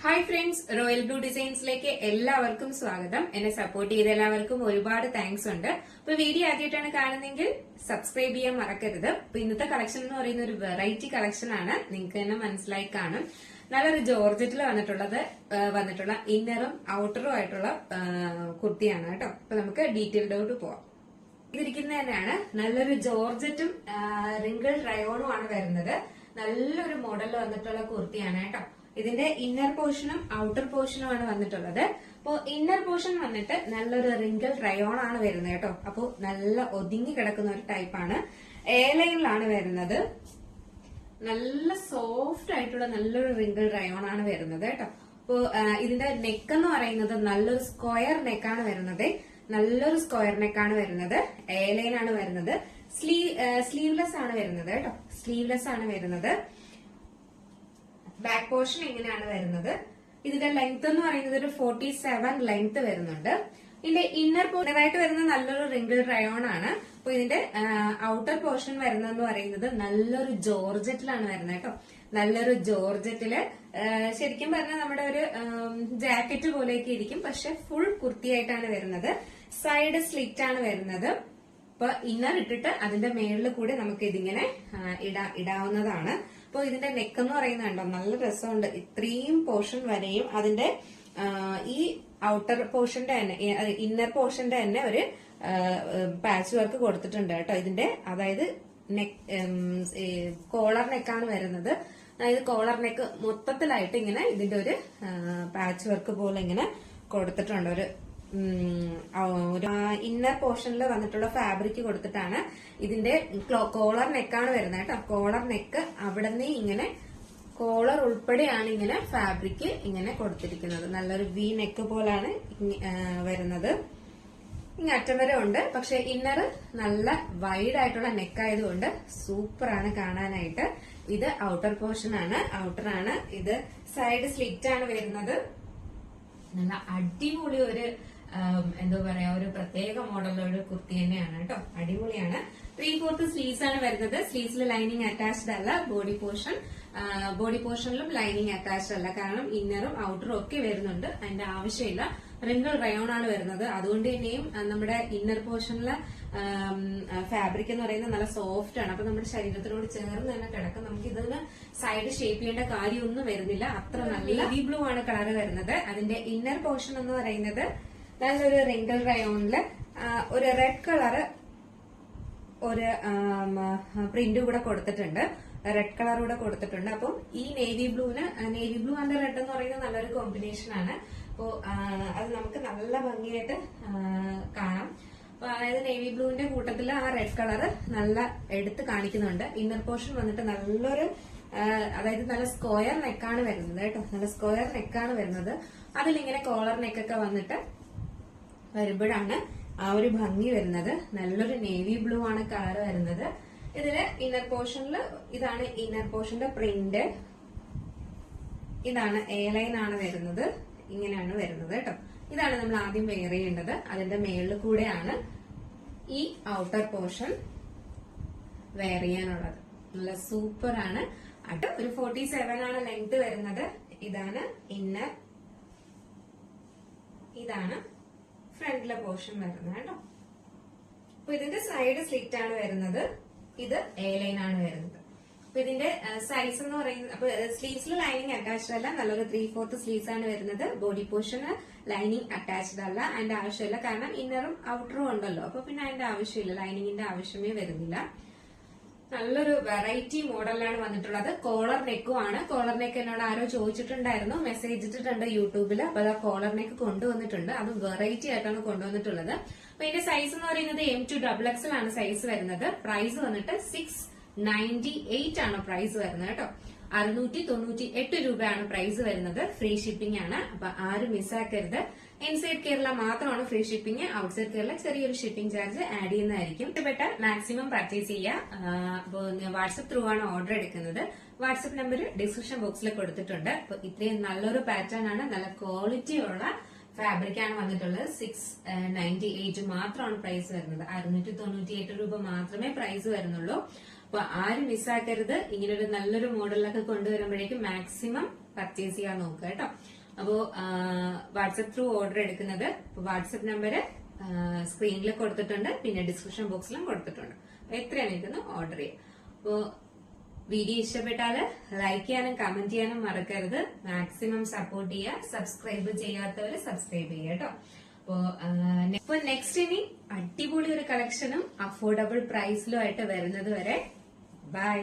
Hi friends royal blue ഡിസൈൻസിലേക്ക് എല്ലാവർക്കും സ്വാഗതം. എന്നെ സപ്പോർട്ട് ചെയ്ത എല്ലാവർക്കും ഒരുപാട് താങ്ക്സ് ഉണ്ട്. ഇപ്പൊ വീഡിയോ ആദ്യമായിട്ടാണ് കാണുന്നെങ്കിൽ സബ്സ്ക്രൈബ് ചെയ്യാൻ മറക്കരുത്. ഇപ്പൊ ഇന്നത്തെ കളക്ഷൻ എന്ന് പറയുന്ന ഒരു വെറൈറ്റി കളക്ഷൻ ആണ്. നിങ്ങൾക്ക് തന്നെ മനസ്സിലായി കാണും. നല്ലൊരു ജോർജറ്റിൽ വന്നിട്ടുള്ളത് വന്നിട്ടുള്ള ഇന്നറും ഔട്ടറും ആയിട്ടുള്ള കുർത്തിയാണ് കേട്ടോ. അപ്പൊ നമുക്ക് ഡീറ്റെയിൽഡോട്ട് പോവാം. ഇതിരിക്കുന്ന തന്നെയാണ്. നല്ലൊരു ജോർജറ്റും റിങ്കിൾ റയോണും ആണ് വരുന്നത്. നല്ലൊരു മോഡലിൽ വന്നിട്ടുള്ള കുർത്തിയാണ് കേട്ടോ. ഇതിന്റെ ഇന്നർ പോർഷനും ഔട്ടർ പോർഷനും ആണ് വന്നിട്ടുള്ളത്. അപ്പോ ഇന്നർ പോർഷൻ വന്നിട്ട് നല്ലൊരു റിങ്കിൾ റയോൺ ആണ് വരുന്നത് കേട്ടോ. അപ്പോ നല്ല ഒതുങ്ങി കിടക്കുന്ന ഒരു ടൈപ്പാണ് എ ലൈനിലാണ് വരുന്നത്. നല്ല സോഫ്റ്റ് ആയിട്ടുള്ള നല്ലൊരു റിങ്കിൾ റയോൺ ആണ് വരുന്നത് കേട്ടോ. അപ്പോ ഇതിന്റെ നെക്ക് എന്ന് പറയുന്നത് നല്ലൊരു സ്ക്വയർ നെക്കാണ് വരുന്നത്. നല്ലൊരു സ്ക്വയർ നെക്കാണ് വരുന്നത്. ലൈൻ ആണ് വരുന്നത് സ്ലീവ് സ്ലീവ്ലെസ് ആണ് വരുന്നത് കേട്ടോ. സ്ലീവ്ലെസ് ആണ് വരുന്നത്. ബാക്ക് പോർഷൻ ഇങ്ങനെയാണ് വരുന്നത്. ഇതിന്റെ ലെങ്ത് എന്ന് പറയുന്നത് ഒരു ഫോർട്ടി സെവൻ ലെങ്ത് വരുന്നുണ്ട്. ഇതിന്റെ ഇന്നർ പോർഷനായിട്ട് വരുന്ന നല്ലൊരു റിങ്കിൾ റയോൺ ആണ്. അപ്പൊ ഇതിന്റെ ഔട്ടർ പോർഷൻ വരുന്നതെന്ന് പറയുന്നത് നല്ലൊരു ജോർജറ്റിലാണ് വരുന്നത് കേട്ടോ. നല്ലൊരു ജോർജറ്റിൽ ശരിക്കും പറഞ്ഞാൽ നമ്മുടെ ഒരു ജാക്കറ്റ് പോലെയൊക്കെ ഇരിക്കും. പക്ഷെ ഫുൾ കുർത്തിയായിട്ടാണ് വരുന്നത്. സൈഡ് സ്ലിറ്റ് ആണ് വരുന്നത്. അപ്പൊ ഇന്നർ ഇട്ടിട്ട് അതിന്റെ മേളിൽ കൂടെ നമുക്ക് ഇതിങ്ങനെ ഇടാവുന്നതാണ്. അപ്പൊ ഇതിന്റെ നെക്ക് എന്ന് പറയുന്നത് കണ്ടോ? നല്ല രസമുണ്ട്. ഇത്രയും പോർഷൻ വരെയും അതിന്റെ ഈ ഔട്ടർ പോർഷന്റെ തന്നെ ഇന്നർ പോർഷന്റെ തന്നെ ഒരു പാച്ച് വർക്ക് കൊടുത്തിട്ടുണ്ട് കേട്ടോ. ഇതിന്റെ അതായത് നെക്ക് കോളർ നെക്കാണ് വരുന്നത്. അതായത് കോളർ നെക്ക് മൊത്തത്തിലായിട്ട് ഇങ്ങനെ ഇതിന്റെ ഒരു പാച്ച് വർക്ക് പോലെ ഇങ്ങനെ കൊടുത്തിട്ടുണ്ട്. ഒരു ഒരു ഇന്നർ പോർഷനിൽ വന്നിട്ടുള്ള ഫാബ്രിക് കൊടുത്തിട്ടാണ് ഇതിന്റെ കോളർ നെക്കാണ് വരുന്നത് കേട്ടോ. കോളർ നെക്ക് അവിടെ നിന്ന് ഇങ്ങനെ കോളർ ഉൾപ്പെടെയാണ് ഇങ്ങനെ ഫാബ്രിക് ഇങ്ങനെ കൊടുത്തിരിക്കുന്നത്. നല്ലൊരു വി നെക്ക് പോലാണ് വരുന്നത്. ഇങ്ങ അറ്റം വരെ ഉണ്ട്. പക്ഷെ ഇന്നർ നല്ല വൈഡ് ആയിട്ടുള്ള നെക്ക് ആയതുകൊണ്ട് സൂപ്പർ ആണ് കാണാനായിട്ട്. ഇത് ഔട്ടർ പോർഷൻ ആണ്. ഔട്ടർ ആണ്. ഇത് സൈഡ് സ്ലിറ്റ് ആണ് വരുന്നത്. നല്ല അടിപൊളി ഒരു എന്താ പറയാ ഒരു പ്രത്യേക മോഡലുള്ള കുർത്തി തന്നെയാണ് കേട്ടോ. അടിപൊളിയാണ്. ത്രീ ഫോർത്ത് സ്ലീവ്സ് ആണ് വരുന്നത്. സ്ലീവ്സിൽ ലൈനിങ് അറ്റാച്ച്ഡ് അല്ല ബോഡി പോർഷൻ ബോഡി പോർഷനിലും ലൈനിങ് അറ്റാച്ച്ഡ് അല്ല. കാരണം ഇന്നറും ഔട്ടറും ഒക്കെ വരുന്നുണ്ട്. അതിന്റെ ആവശ്യമില്ല. റിങ്കിൾ റയോൺ ആണ് വരുന്നത്. അതുകൊണ്ട് തന്നെയും നമ്മുടെ ഇന്നർ പോർഷനിലെ ഫാബ്രിക് എന്ന് പറയുന്നത് നല്ല സോഫ്റ്റ് ആണ്. അപ്പൊ നമ്മുടെ ശരീരത്തിനോട് ചേർന്ന് തന്നെ കിടക്കും. നമുക്ക് ഇതിന് സൈഡ് ഷേപ്പ് ചെയ്യേണ്ട കാര്യമൊന്നും വരുന്നില്ല. അത്ര നല്ല ബ്ലൂ ആണ് കളർ വരുന്നത്. അതിന്റെ ഇന്നർ പോർഷൻ എന്ന് പറയുന്നത് നല്ലൊരു റിങ്കിൾ റയോണിൽ ഒരു റെഡ് കളറ് ഒരു പ്രിന്റ് കൂടെ കൊടുത്തിട്ടുണ്ട്. റെഡ് കളർ കൂടെ കൊടുത്തിട്ടുണ്ട്. അപ്പം ഈ നേവി ബ്ലൂവിന് നേവി ബ്ലൂ ആൻഡ് റെഡ് എന്ന് പറയുന്നത് നല്ലൊരു കോമ്പിനേഷൻ ആണ്. അപ്പോ ആ, അത് നമുക്ക് നല്ല ഭംഗിയായിട്ട് കാണാം. അപ്പൊ അതായത് നേവി ബ്ലൂവിന്റെ കൂട്ടത്തിൽ ആ റെഡ് കളർ നല്ല എടുത്ത് കാണിക്കുന്നുണ്ട്. ഇന്നർ പോർഷൻ വന്നിട്ട് നല്ലൊരു അതായത് നല്ല സ്ക്വയർ നെക്കാണ് വരുന്നത് കേട്ടോ. നല്ല സ്ക്വയർ നെക്കാണ് വരുന്നത്. അതിലിങ്ങനെ കോളർ നെക്കൊക്കെ വന്നിട്ട് വരുമ്പോഴാണ് ആ ഒരു ഭംഗി വരുന്നത്. നല്ലൊരു നേവി ബ്ലൂ ആണ് കളർ വരുന്നത്. ഇതിൽ ഇന്നർ പോർഷനിൽ ഇതാണ് ഇന്നർ പോർഷന്റെ പ്രിന്റ് ഇതാണ് എ ലൈൻ ആണ് വരുന്നത്. ഇങ്ങനെയാണ് വരുന്നത് കേട്ടോ. ഇതാണ് നമ്മൾ ആദ്യം വെയർ ചെയ്യേണ്ടത്. അതിന്റെ മേളിൽ കൂടെയാണ് ഈ ഔട്ടർ പോർഷൻ വെയർ ചെയ്യാനുള്ളത്. നല്ല സൂപ്പർ ആണ്. അട്ട് ഒരു ഫോർട്ടി സെവൻ ആണ് ലെങ്ത് വരുന്നത്. ഇതാണ് ഇന്നർ ഇതാണ് ഫ്രണ്ടിലെ പോർഷൻ വരുന്നത് കേട്ടോ. അപ്പൊ ഇതിന്റെ സൈഡ് സ്ലിറ്റ് ആണ് വരുന്നത്. ഇത് എ ലൈൻ ആണ് വരുന്നത്. അപ്പൊ ഇതിന്റെ സൈസ് എന്ന് പറയുന്നത് അപ്പൊ സ്ലീവ്സിൽ ലൈനിങ് അറ്റാച്ച്ഡ് അല്ല. നല്ലൊരു ത്രീ ഫോർത്ത് സ്ലീവ്സ് ആണ് വരുന്നത്. ബോഡി പോർഷന് ലൈനിങ് അറ്റാച്ച്ഡ് അല്ല. അതിന്റെ ആവശ്യമില്ല. കാരണം ഇന്നറും ഔട്ടറും ഉണ്ടല്ലോ. അപ്പൊ പിന്നെ അതിന്റെ ആവശ്യമില്ല. ലൈനിങ്ങിന്റെ ആവശ്യമേ വരുന്നില്ല. നല്ലൊരു വെറൈറ്റി മോഡലാണ് വന്നിട്ടുള്ളത്. കോളർ നെക്കും ആണ്. കോളർ നെക്ക് എന്നോട് ആരോ ചോദിച്ചിട്ടുണ്ടായിരുന്നു. മെസ്സേജ് ഇട്ടിട്ടുണ്ട് യൂട്യൂബിൽ അപ്പൊ അത് കോളർ നെക്ക് കൊണ്ടുവന്നിട്ടുണ്ട്. അത് വെറൈറ്റി ആയിട്ടാണ് കൊണ്ടുവന്നിട്ടുള്ളത്. അപ്പൊ ഇതിന്റെ സൈസ് എന്ന് പറയുന്നത് എം ടു ഡബിൾ എക്സൽ ആണ് സൈസ് വരുന്നത്. പ്രൈസ് വന്നിട്ട് സിക്സ് നയന്റി എയ്റ്റ് ആണ് പ്രൈസ് വരുന്നത് കേട്ടോ. അറുന്നൂറ്റി തൊണ്ണൂറ്റി എട്ട് രൂപയാണ് പ്രൈസ് വരുന്നത്. ഫ്രീ ഷിപ്പിംഗ് ആണ്. അപ്പൊ ആരും മിസ്സാക്കരുത് ഇൻസൈഡ് കേരള മാത്രമാണ് ഫ്രീ ഷിപ്പിംഗ് ഔട്ട്സൈഡ് കേരള ചെറിയൊരു ഷിപ്പിംഗ് ചാർജ് ആഡ് ചെയ്യുന്നതായിരിക്കും. ഇഷ്ടപ്പെട്ട മാക്സിമം പർച്ചേസ് ചെയ്യുക. വാട്സപ്പ് ത്രൂ ആണ് ഓർഡർ എടുക്കുന്നത്. വാട്സപ്പ് നമ്പർ ഡിസ്ക്രിപ്ഷൻ ബോക്സിൽ കൊടുത്തിട്ടുണ്ട്. അപ്പൊ ഇത്രയും നല്ലൊരു പാറ്റേൺ ആണ്. നല്ല ക്വാളിറ്റി ഉള്ള ഫാബ്രിക് ആണ് വന്നിട്ടുള്ളത്. സിക്സ് നയന്റി എയ്റ്റ് മാത്രമാണ് പ്രൈസ് വരുന്നത്. അറുന്നൂറ്റി തൊണ്ണൂറ്റി എട്ട് രൂപ മാത്രമേ പ്രൈസ് വരുന്നുള്ളൂ. അപ്പൊ ആരും മിസ്സാക്കരുത് ഇങ്ങനൊരു നല്ലൊരു മോഡലിലൊക്കെ കൊണ്ടുവരുമ്പോഴേക്കും മാക്സിമം പർച്ചേസ് ചെയ്യാൻ നോക്കുക കേട്ടോ. അപ്പോ വാട്സപ്പ് ത്രൂ ഓർഡർ എടുക്കുന്നത് വാട്സപ്പ് നമ്പർ സ്ക്രീനിൽ കൊടുത്തിട്ടുണ്ട് പിന്നെ ഡിസ്ക്രിപ്ഷൻ ബോക്സിലും കൊടുത്തിട്ടുണ്ട്. അപ്പൊ എത്രയാണ് വേഗം ഓർഡർ ചെയ്യാം. അപ്പോ വീഡിയോ ഇഷ്ടപ്പെട്ടാൽ ലൈക്ക് ചെയ്യാനും കമന്റ് ചെയ്യാനും മറക്കരുത്. മാക്സിമം സപ്പോർട്ട് ചെയ്യുക സബ്സ്ക്രൈബ് ചെയ്യാത്തവര് സബ്സ്ക്രൈബ് ചെയ്യുക കേട്ടോ. അപ്പോ ഇപ്പൊ നെക്സ്റ്റ് ഇനി അടിപൊളി ഒരു കളക്ഷനും അഫോർഡബിൾ പ്രൈസിലും ആയിട്ട് വരുന്നത് വരെ. ബൈ.